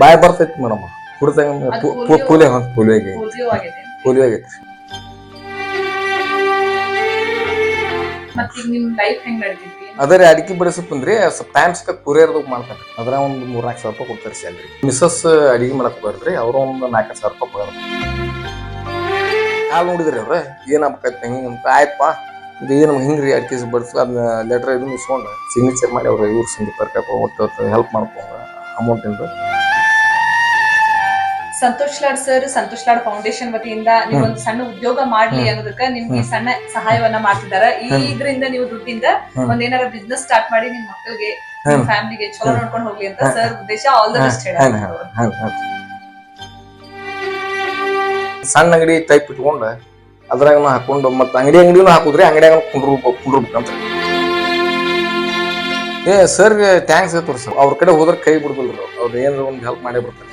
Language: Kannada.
ಬಾಯ್ ಬರ್ತೈತಿ ಮೇಡಮ್. ಕುಡ್ದಂಗ? ಪೋಲಿಯೋ ಆಗೈತಿ. ಪೋಲಿಯೋ ಆಗೈತೆ. ಪೋಲಿಯೋ ಆಗೈತಿ. ಹೆಂಗ್ ಅದೇ ರೀ ಅಡಿಕೆ ಬಡಿಸಪ್ ಅಂದ್ರೆ ಸ್ವಲ್ಪ ಟೈಮ್ ಸಿಕ್ಕ ಕುರಿಯರ್ದು ಮಾಡ್ತಾರೆ ಅದ್ರ ಒಂದು ಮೂರ್ ನಾಲ್ಕು ಸಾವಿರ ರೂಪಾಯಿ ಕೊಡ್ತಾರೆ ಸ್ಯಾಲ್ರಿ ಮಿಸ್ಸಸ್ ಅಡಿಗೆ ಮಾಡಕ್ ಬರ್ರಿ ಅವ್ರ ಒಂದು ನಾಲ್ಕು ಸಾವಿರ ರೂಪಾಯಿ ಬರ್ರಿ ಕಾಲ್ ನೋಡಿದ್ರಿ ಅವ್ರ ಏನಾಗ್ಬೇಕಾಯ್ತು ಹೆಂಗೆ ಅಂತ. ಆಯ್ತಪ್ಪ ಇದು ಏನು ಹಿಂಗ್ರಿ ಅಡಿಕೆ ಬಡಿಸ್ ಅದನ್ನ ಲೆಟ್ರ್ ಇದನ್ನ ಇಸ್ಕೊಂಡು ಸಿಗ್ನೇಚರ್ ಮಾಡಿ ಅವ್ರು ಇವ್ರ ಸಂಗೀತ ಒಟ್ಟು ಹೆಲ್ಪ್ ಮಾಡ್ಕೊಂಡು ಅಮೌಂಟಿಂದ ಸಂತೋಷ್ ಲಾಡ್ ಸರ್ ಸಂತೋಷ್ ಲಾಡ್ ಫೌಂಡೇಶನ್ ವತಿಯಿಂದ ನೀವು ಒಂದು ಸಣ್ಣ ಉದ್ಯೋಗ ಮಾಡ್ಲಿ ಅನ್ನೋದಕ್ಕ ನಿಮ್ಗೆ ಸಣ್ಣ ಸಹಾಯವನ್ನ ಮಾಡ್ತಿದ್ದಾರೆ. ಈ ಇದರಿಂದ ನೀವು ದುಡ್ಡಿಂದ ಒಂದೇನಾರ ಒಂದ್ ಏನಾರ ಬಿಸ್ನೆಸ್ ಸ್ಟಾರ್ಟ್ ಮಾಡಿ ನಿಮ್ ಮಕ್ಕಳಿಗೆ ನಿಮ್ ಹ್ಮ್. ಫ್ಯಾಮಿಲಿಗೆ ಚಲೋ ನೋಡ್ಕೊಂಡು ಹೋಗ್ಲಿ ಅಂತ ಸರ್ ಉದ್ದೇಶ. All the best. ಸಣ್ಣ ಅಂಗಡಿ ಟೈಪ್ ಇಟ್ಕೊಂಡು ಅದ್ರಾಗ ಹಾಕೊಂಡು ಮತ್ತೆ ಅಂಗಡಿ ಅಂಗಡಿನೂ ಹಾಕುದ್ರಿ ಅಂಗಡಿಯಾಗ ಕುಂಡ್ರು ಕುಂಡ್ರಬೇಕಂತ ಏ ಸರ್ಗೆ ಟ್ಯಾಂಕ್ಸ್ ಐತ್ರಿ ಸರ್ ಅವ್ರ ಕಡೆ ಹೋದ್ರೆ ಕೈ ಬಿಡುದಿಲ್ರಿ. ಅವ್ರು ಏನಾರ ಒಂದು ಹೆಲ್ಪ್ ಮಾಡೇ ಬಿಡ್ತಾರೆ.